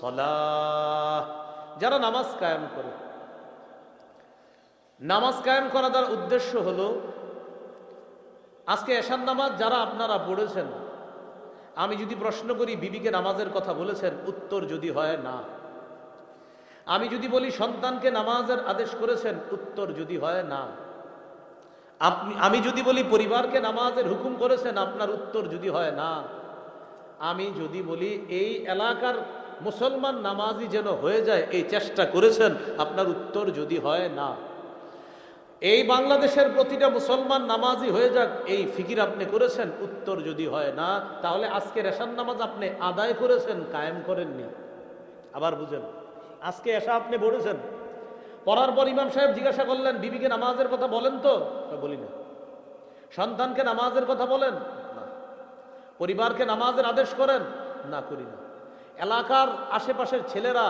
সালাহ। যারা নামাজ কায়েম করে। নামাজ কায়েম করা তার উদ্দেশ্য হলো, আজকে এশার নামাজ যারা আপনারা পড়েছেন, আমি যদি প্রশ্ন করি, বিবিকে নামাজের কথা বলেছেন, উত্তর যদি হয়, না। আমি যদি বলি, সন্তানকে নামাজের আদেশ করেছেন, উত্তর যদি হয়, না। আপনি, আমি যদি বলি, পরিবারকে নামাজের হুকুম করেছেন, আপনার উত্তর যদি হয়, না। আমি যদি বলি, এই এলাকার মুসলমান নামাজি যেন হয়ে যায়, এই চেষ্টা করেছেন, আপনার উত্তর যদি হয় না। এই বাংলাদেশের প্রতিটা মুসলমান নামাজি হয়ে যাক, এই ফিকির আপনি করেছেন, উত্তর যদি হয় না, তাহলে আজকে রেশান নামাজ আপনি আদায় করেছেন, কায়েম করেননি। আবার বুঝেন, আজকে এসা আপনি পড়েছেন। পড়ার পর ইমাম সাহেব জিজ্ঞাসা করলেন, বিবিকে নামাজের কথা বলেন তো বলি না। সন্তানকে নামাজের কথা বলেন পরিবারকে নামাজের আদেশ করেন? না করি না। এলাকার আশেপাশের ছেলেরা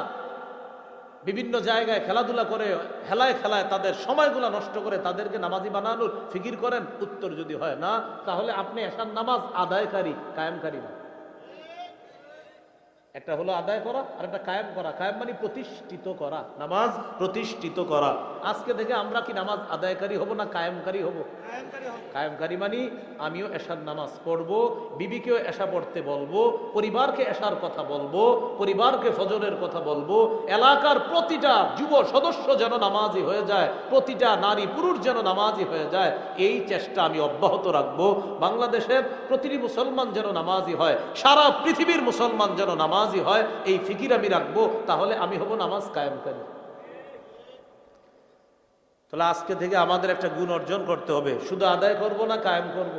বিভিন্ন জায়গায় খেলাধুলা করে, হেলায় খেলায় তাদের সময়গুলো নষ্ট করে তাদেরকে নামাজি বানানোর ফিকির করেন? উত্তর যদি হয় না, তাহলে আপনি এসার নামাজ আদায়কারী, কায়েমকারী না। একটা হলো আদায় করা আর একটা কায়েম করা। কায়েম মানে প্রতিষ্ঠিত করা। নামাজ প্রতিষ্ঠিত করা। আজকে থেকে আমরা কি নামাজ আদায়কারী হব না কায়েমকারী হব। কায়েমকারী মানি আমিও এশার নামাজ পড়ব বিবিকেও এশা পড়তে বলব পরিবারকে এশার কথা বলব পরিবারকে ফজরের কথা বলব এলাকার প্রতিটা যুব সদস্য যেন নামাজি হয়ে যায় প্রতিটা নারী পুরুষ যেন নামাজি হয়ে যায় এই চেষ্টা আমি অব্যাহত রাখব। বাংলাদেশের প্রতিটি মুসলমান যেন নামাজি হয় সারা পৃথিবীর মুসলমান যেন নামাজি হয়, এই ফিকির আমি রাখব, তাহলে আমি হব নামাজ কায়েমকারী। তাহলে আজকে থেকে আমাদের একটা গুণ অর্জন করতে হবে। শুধু আদায় করব না কায়েম করব?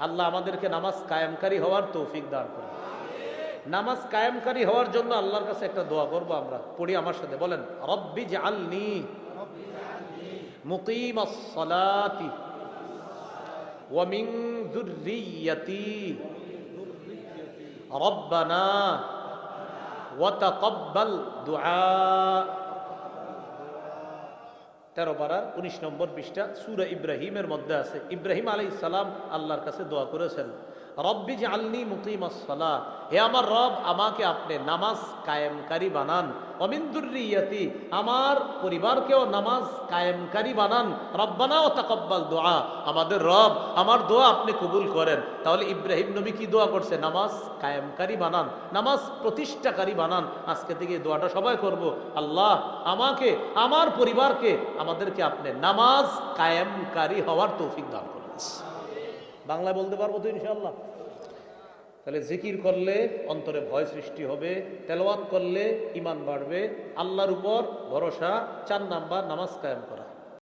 আল্লাহ আমাদেরকে নামাজ কায়েমকারী হওয়ার তৌফিক দান করবে নামাজ কায়েমকারী হওয়ার জন্য আল্লাহর কাছে একটা দোয়া করব আমরা। পড়ি আমার সাথে, বলেন, রব্বি জাআলনি মুকিমাস সালাতি ওয়া মিন যুররিয়্যাতি রব্বানা ওয়া তাকাব্বাল দুআ। তেরো পাড়ার উনিশ নম্বর পৃষ্ঠা, সুরা ইব্রাহিমের মধ্যে আছে। ইব্রাহিম আলাই সালাম আল্লাহর কাছে দোয়া করেছেন। রব্বি যে আল্লি মুকিম সালাহ হে আমার রব, আমাকে আপনি নামাজ কায়েমকারী বানান। অমিন্দুরিয়াতি আমার পরিবারকেও নামাজ কায়েমকারী বানান। রব্বানা ও তাকব্বাল দোয়া। আমাদের রব, আমার দোয়া আপনি কবুল করেন। তাহলে ইব্রাহিম নবী কি দোয়া করছে? নামাজ কায়েমকারী বানান, নামাজ প্রতিষ্ঠাকারী বানান। আজকে থেকে দোয়াটা সবাই করব। আল্লাহ আমাকে, আমার পরিবারকে, আমাদেরকে আপনি নামাজ কায়েমকারী হওয়ার তৌফিক দান করেন। বাংলা বলতে পারব তো ইনশাল্লাহ তাহলে জিকির করলে অন্তরে ভয় সৃষ্টি হবে, তেলাওয়াত করলে ইমান বাড়বে, আল্লাহর উপর ভরসা, চার নাম্বার নামাজ কায়েম করা।